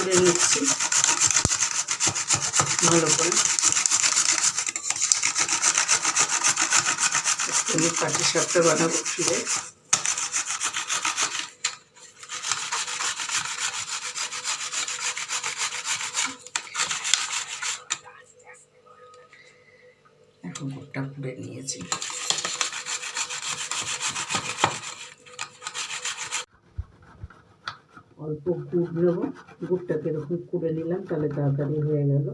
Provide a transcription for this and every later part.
কুড়ে নিচ্ছি। ভালো করে। আমি পাটি সাপটা বানাবো ফিরে। এখন গুড়টা পুড়ে নিয়েছি। গুড় নেব। গুড়টাকে এরকম কুড়ে নিলাম, তাহলে তাড়াতাড়ি হয়ে গেল।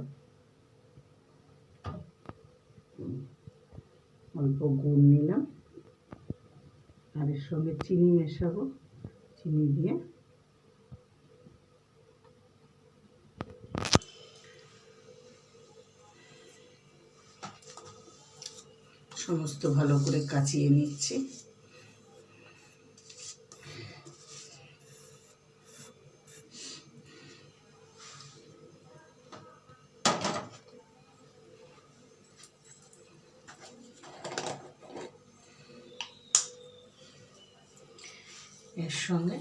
অল্প গুড় নিলাম। আর এর সঙ্গে চিনি মেশাবো, চিনি দিয়ে। সমস্ত ভালো করে কাচিয়ে নিচ্ছি। এর সঙ্গে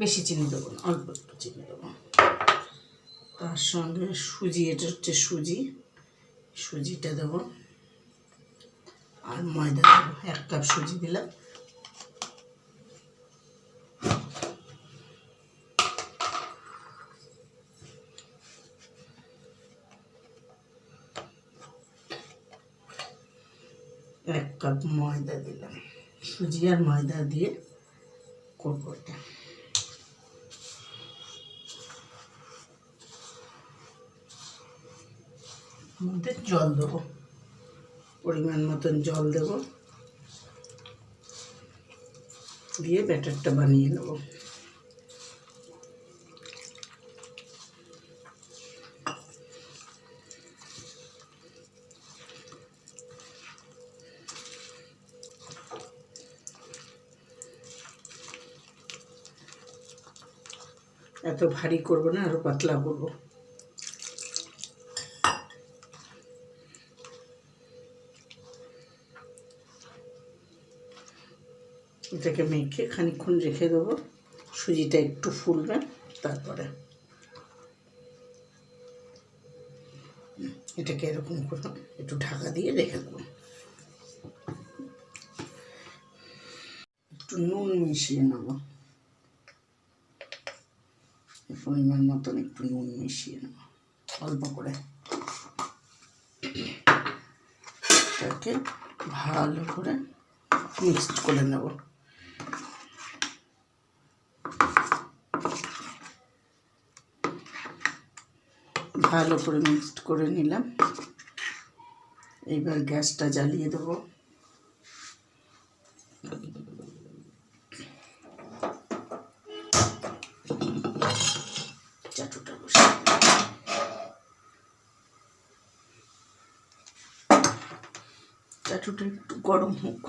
বেশি চিনি দেবো না, অল্প একটু চিনি দেবো। তার সঙ্গে সুজি, এটা হচ্ছে সুজি, সুজিটা দেবো। আর ময়দা দেবো, এক কাপ সুজি দিলাম এক কাপ ময়দা দিলাম। সুজি আর ময়দা দিয়ে করব এটা। মধ্যে জল দেবো। পরিমাণ মতন জল দেব। দিয়ে ব্যাটারটা বানিয়ে নেব। এত ভারী করব না আরও পাতলা করব। এটাকে মেখে খানিক্ষণ রেখে দেবো। সুজিটা একটু ফুলবে, তারপরে এটাকে এরকম করে একটু ঢাকা দিয়ে রেখে দেবো। একটু নুন মিশিয়ে নেব। পরিমাণ মতন একটু নুন মিশিয়ে নেব অল্প করে। এটাকে ভালো করে মিক্সড করে নেব। ভালো করে মিক্সড করে নিলাম। এইবার গ্যাসটা জ্বালিয়ে দেবো। চাটুটা একটু গরম হোক।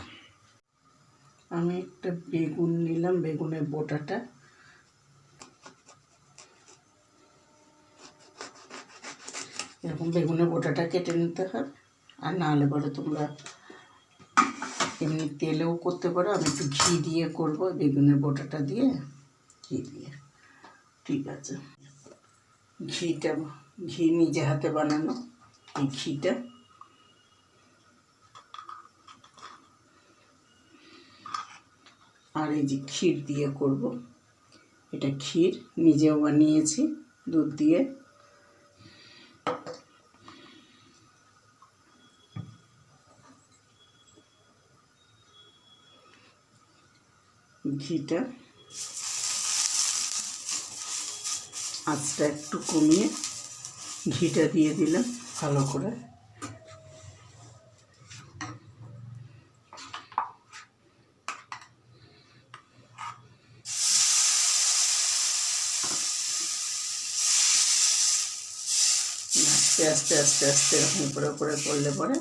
আমি একটা বেগুন নিলাম, বেগুনের বোটাটা। এরকম বেগুনের বোটাটা কেটে নিতে হবে। আর না হলে পরে তোমরা এমনি তেলেও করতে পারো। আমি একটু ঘি দিয়ে করব, বেগুনের বোটাটা দিয়ে, ঘি দিয়ে। ঠিক আছে। ঘিটা, ঘি নিজে হাতে বানানো, এই ঘিটা। আর এই যে ক্ষীর দিয়ে করব। এটা ক্ষীর, নিজেও বানিয়েছি দুধ দিয়ে। ঘিটা আঁচটা একটু কমিয়ে ঘিটা দিয়ে দিলাম ভালো করে। আস্তে আস্তে আস্তে আস্তে এরকম উপরে উপরে করলে পরে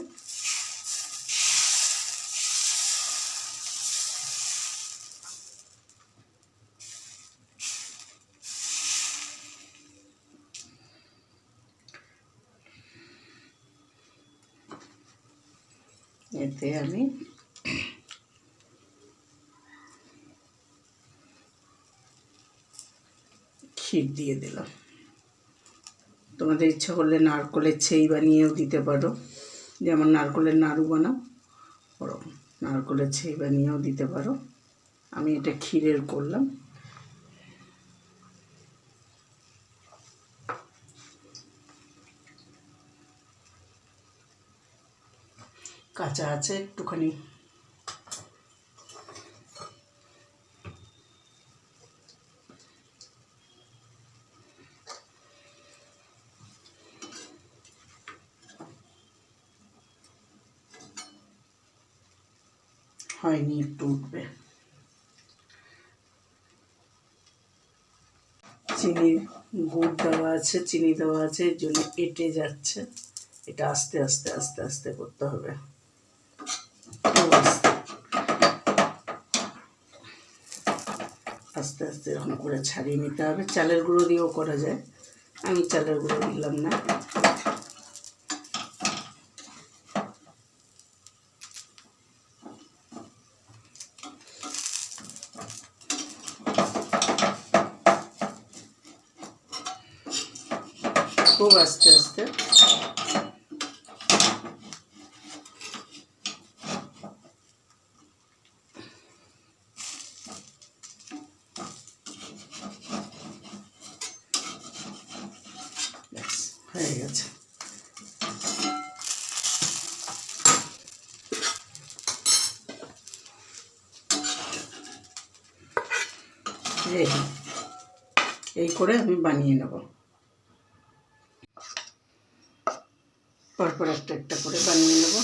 এতে আমি ক্ষীর দিয়ে দিলাম। তোমাদের ইচ্ছা করলে নারকলের ছেই বানিয়েও দিতে পারো। যেমন নারকলের নাড়ু বানাও, ওরকম নারকলের ছেই বানিয়েও দিতে পারো। আমি এটা ক্ষীরের করলাম। কাঁচা আছে একটুখানি। হয়নি একটু উঠবে। চিনি গুড় দেওয়া আছে, চিনি দেওয়া আছে, এর জন্য এটে যাচ্ছে। এটা আস্তে আস্তে আস্তে আস্তে করতে হবে। আস্তে আস্তে এরকম করে ছাড়িয়ে নিতে হবে। চালের গুঁড়ো দিয়েও করা যায়। আমি চালের গুঁড়ো দিলাম না। খুব আস্তে আস্তে হয়ে গেছে এই করে আমি বানিয়ে নেব। পরপর একটা একটা করে বানিয়ে নেব।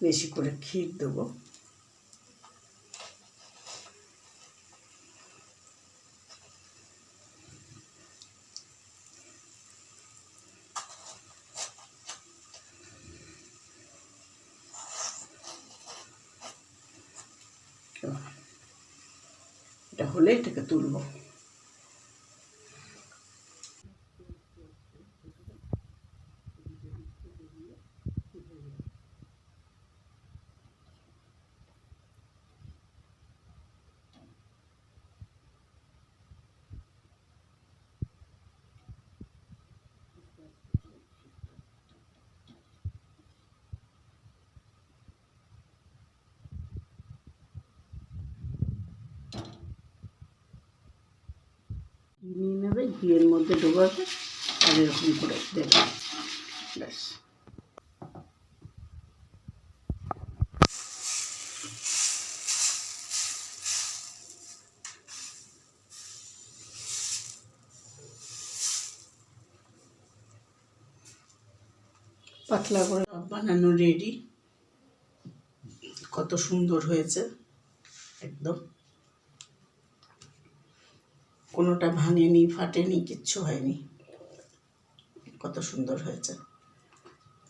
বেশি করে ক্ষীর দেবো। হলে এটাকে তুলবো ঘি নিয়ে নেবে ঘিয়ের মধ্যে ডোবাবে আর এরকম করে দেবে। ব্যাস। পাতলা করে বানানো রেডি কত সুন্দর হয়েছে, একদম। কোনোটা ভাঙেনি, ফাটেনি, কিচ্ছু হয়নি। কত সুন্দর হয়েছে।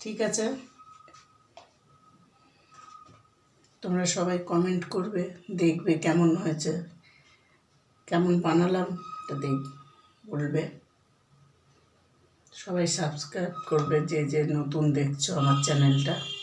ঠিক আছে? তোমরা সবাই কমেন্ট করবে, দেখবে কেমন হয়েছে। কেমন বানালাম এটা দেখ, বলবে। সবাই সাবস্ক্রাইব করবে, যে যে নতুন দেখছ আমার চ্যানেলটা